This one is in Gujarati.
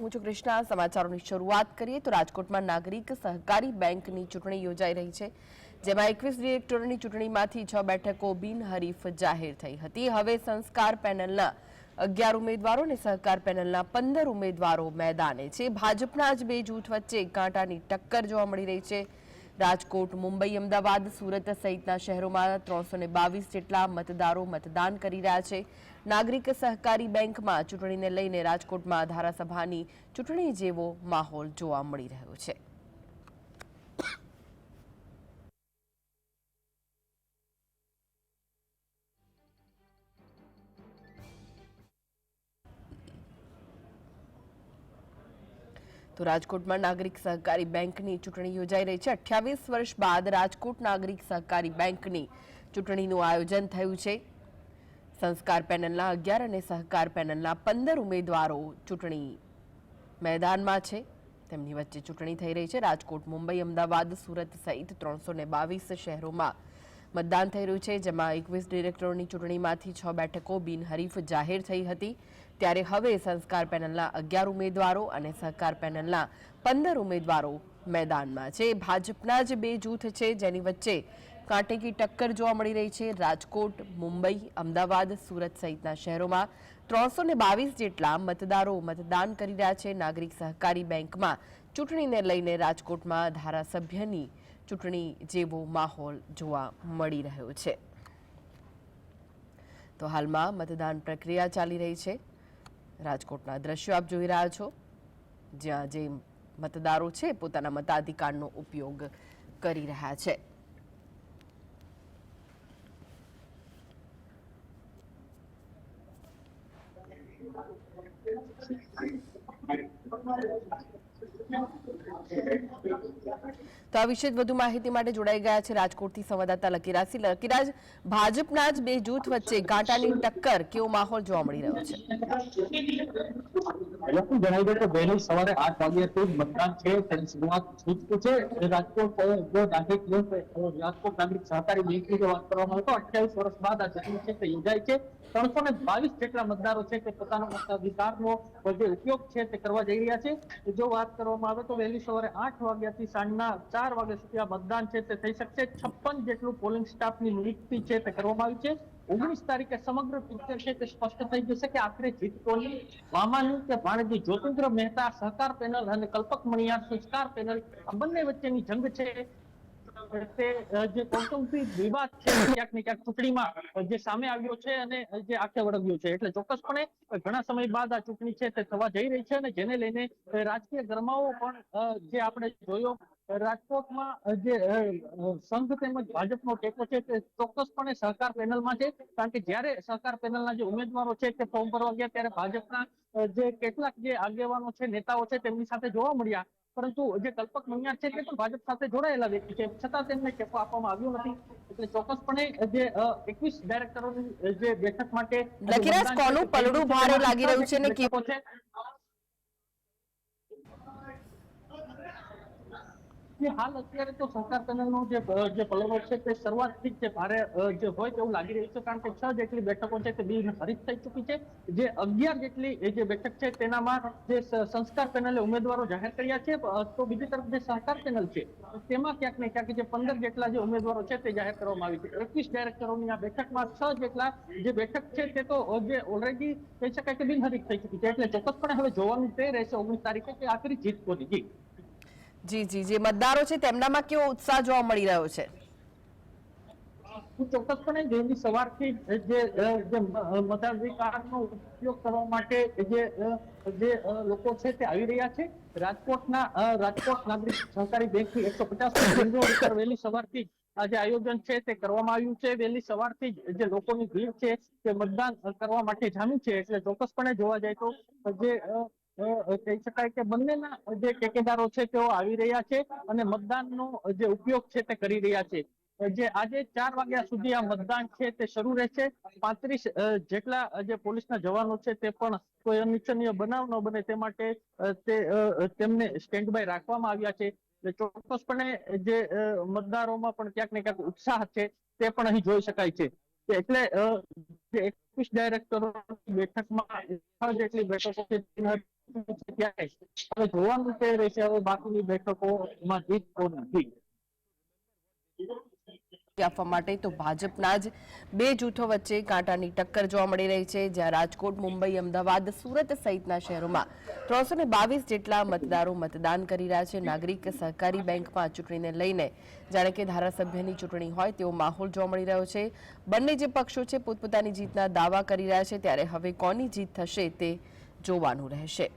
હું છું કૃષ્ણા. સમાચારોની શરૂઆત કરીએ તો રાજકોટમાં નાગરિક સહકારી બેંકની ચૂંટણી યોજાઈ રહી છે, જેમાં એકવીસ ડિરેક્ટરોની ચૂંટણીમાંથી છ બેઠકો બિનહરીફ જાહેર થઈ હતી. હવે સંસ્કાર પેનલના અગિયાર ઉમેદવારો અને સહકાર પેનલના પંદર ઉમેદવારો મેદાને છે. ભાજપના જ બે જૂથ વચ્ચે કાંટાની ટક્કર જોવા મળી રહી છે. રાજકોટ, મુંબઈ, અમદાવાદ સુરત સહિતના શહેરોમાં ત્રણસો બાવીસ જેટલા મતદારો મતદાન કરી રહ્યા છે. નાગરિક સહકારી બેંકમાં ચૂંટણીને લઈને રાજકોટમાં ધારાસભાની ચૂંટણી જેવો માહોલ જોવા મળી રહ્યો છે. તો રાજકોટમાં નાગરિક સહકારી બેંકની ચૂંટણી યોજાઈ રહી છે. અઠ્યાવીસ વર્ષ બાદ રાજકોટ નાગરિક સહકારી બેંકની ચૂંટણીનું આયોજન થયું છે. સંસ્કાર પેનલના અગિયાર અને સહકાર પેનલના પંદર ઉમેદવારો ચૂંટણી મેદાનમાં છે. તેમની વચ્ચે ચૂંટણી થઈ રહી છે. રાજકોટ, મુંબઈ, અમદાવાદ, સુરત સહિત ત્રણસો બાવીસ શહેરોમાં મતદાન થઈ રહ્યું છે, જેમાં એકવીસ ડિરેક્ટરોની ચૂંટણીમાંથી છ બેઠકો બિનહરીફ જાહેર થઈ હતી. ત્યારે હવે સંસ્કાર પેનલના અગિયાર ઉમેદવારો અને સહકાર પેનલના પંદર ઉમેદવારો મેદાનમાં છે. ભાજપના જ બે જૂથ છે જેની વચ્ચે કાંટેકી ટક્કર જોવા મળી રહી છે. રાજકોટ, મુંબઈ, અમદાવાદ, સુરત સહિતના શહેરોમાં ત્રણસો બાવીસ જેટલા મતદારો મતદાન કરી રહ્યા છે. નાગરિક સહકારી બેંકમાં ચૂંટણીને લઈને રાજકોટમાં ધારાસભ્યની ચૂંટણી જેવો માહોલ જોવા મળી રહ્યો છે. તો હાલમાં મતદાન પ્રક્રિયા ચાલી રહી છે. રાજકોટના દ્રશ્યો આપ જોઈ રહ્યા છો, જ્યાં જે મતદારો છે પોતાના મતાધિકારનો ઉપયોગ કરી રહ્યા છે. તો આ વિશે વધુ માહિતી માટે જોડાઈ ગયા છે રાજકોટથી સંવાદદાતા લકીરાજ લકીરાજ, ભાજપના જ બે જૂથ વચ્ચે ગાંટાની ટક્કર કેવો માહોલ જોવા મળી રહ્યો છે? જણાવી દે કે વહેલી સવારે આઠ વાગ્યાથી મતદાન છે, તેની છે રાજકોટ રાજકોટ નાગરિક સહકારી બેંકની જો વાત કરવામાં આવે તો અઠ્યાવીસ વર્ષ બાદ આ ચૂંટણી છે તે યોજાય છે. ત્રણસો ને બાવીસ જેટલા મતદારો છે તે પોતાનો મતાધિકારનો જે ઉપયોગ છે તે કરવા જઈ રહ્યા છે. જો વાત કરવામાં આવે તો વહેલી સવારે આઠ વાગ્યાથી સાંજના ચાર વાગ્યા સુધી આ મતદાન છે તે થઈ શકશે. છપ્પન જેટલું પોલિંગ સ્ટાફની નિયુક્તિ છે તે કરવામાં આવી છે. ઓગણીસ તારીખે સમગ્ર પિક્ચર છે તે સ્પષ્ટ થઈ જશે કે આખરે જીત કોની વામાની કે ભાણજી, જ્યોતિન્દ્ર મહેતા, સહકાર પેનલ અને કલ્પક મણિયાર, સંસ્કાર પેનલ આ બંને વચ્ચેની જંગ છે. તે જે કૌટુંબિક વિવાદ છે, ક્યાંક ને ક્યાંક ચૂંટણીમાં જે સામે આવ્યો છે અને જે આખે વળગ્યો છે. એટલે ચોક્કસપણે ઘણા સમય બાદ આ ચૂંટણી છે તે થવા જઈ રહી છે અને જેને લઈને રાજકીય ગરમાવો પણ જે આપણે જોયો રાજકોટમાં જે સંઘ તેમજ ભાજપનો ટેકો છે તે ચોક્કસપણે સહકાર પેનલમાં છે. કારણ કે જ્યારે સહકાર પેનલના જે ઉમેદવારો છે તે ફોર્મ ભરવા ગયા, ત્યારે ભાજપના જે કેટલાક જે આગેવાનો છે, નેતાઓ છે તેમની સાથે જોવા મળ્યા. પરંતુ જે કલ્પક મણિયાર છે તે પણ ભાજપ સાથે જોડાયેલા વ્યક્તિ છે. છતાં તેમને ટેકો આપવામાં આવ્યો નથી. એટલે ચોક્કસપણે જે એકવીસ ડાયરેક્ટરોની જે બેઠક માટે લકીરાજ, કોનું પલડું ભારે લાગી રહ્યું છે ને કેવો છે. હાલ અત્યારે તો સરકાર પેનલનો જે પલડો છે તે શરૂઆતથી જ છે. ભારે જે હોય તેવું લાગી રહ્યું છે કારણ કે છ જેટલી બેઠકો છે તે બિન હરીફ થઈ ચૂકી છે. જે અગિયાર જેટલી જે બેઠક છે તેનામાં જે સંસ્કાર પેનલે ઉમેદવારો જાહેર કર્યા છે. તો બીજી તરફ જે સહકાર પેનલ છે, તેમાં ક્યાંક ને ક્યાંક જે પંદર જેટલા જે ઉમેદવારો છે તે જાહેર કરવામાં આવી છે. એકવીસ ડાયરેક્ટરોની આ બેઠકમાં છ જેટલા જે બેઠક છે તે તો જે ઓલરેડી કહી શકાય કે બિનહરીફ થઈ ચૂકી છે. એટલે ચોક્કસપણે હવે જોવાનું તે રહેશે ઓગણીસ તારીખે કે આખરી જીત કોની? જી. જી જી, જે મતદારો છે તેમનામાં કેવો ઉત્સાહ જોવા મળી રહ્યો છે? ચોક્કસપણે વહેલી સવારથી જે મતાધિકારનો ઉપયોગ કરવા માટે જે જે લોકો છે તે આવી રહ્યા છે. રાજકોટના રાજકોટ નાગરિક સહકારી બેંકથી એકસો પચાસ ઉપર વહેલી સવારથી આ જે આયોજન છે, તે કરવામાં આવ્યું છે. વહેલી સવારથી જ જે લોકોની ભીડ છે તે મતદાન કરવા માટે જામી છે. એટલે ચોક્કસપણે જોવા જાય તો જે કહી શકાય કે બંનેના જે ટેકેદારો છે તેઓ આવી રહ્યા છે અને મતદાનનો જે ઉપયોગ છે તે કરી રહ્યા છે. જે આજે ચાર વાગ્યા સુધી આ મતદાન છે તે શરૂ રહેશે. પાંત્રીસ જેટલા જે પોલીસના જવાનો છે તે પણ કોઈ અનિચ્છનીય બનાવ ન બને તે માટે તે તેમને સ્ટેન્ડ બાય રાખવામાં આવ્યા છે. એટલે ચોક્કસપણે જે મતદારોમાં પણ ક્યાંક ને ક્યાંક ઉત્સાહ છે તે પણ અહીં જોઈ શકાય છે. એટલે એકવીસ ડાયરેક્ટરો બેઠકમાં જેટલી બેઠકો ત્યારે હવે જોવાનું તે રહેશે હવે બાકીની બેઠકોમાં જીત કોણ નથી. આપવા માટે તો ભાજપના જ બે જૂથો વચ્ચે કાંટાની ટક્કર જોવા મળી રહી છે, જ્યાં રાજકોટ, મુંબઈ, અમદાવાદ, સુરત સહિતના શહેરોમાં ત્રણસો જેટલા મતદારો મતદાન કરી રહ્યા છે. નાગરિક સહકારી બેંકમાં ચૂંટણીને લઈને જાણે કે ધારાસભ્યની ચૂંટણી હોય તેવો માહોલ જોવા મળી રહ્યો છે. બંને જે પક્ષો છે, પોતપોતાની જીતના દાવા કરી રહ્યા છે, ત્યારે હવે કોની જીત થશે તે જોવાનું રહેશે.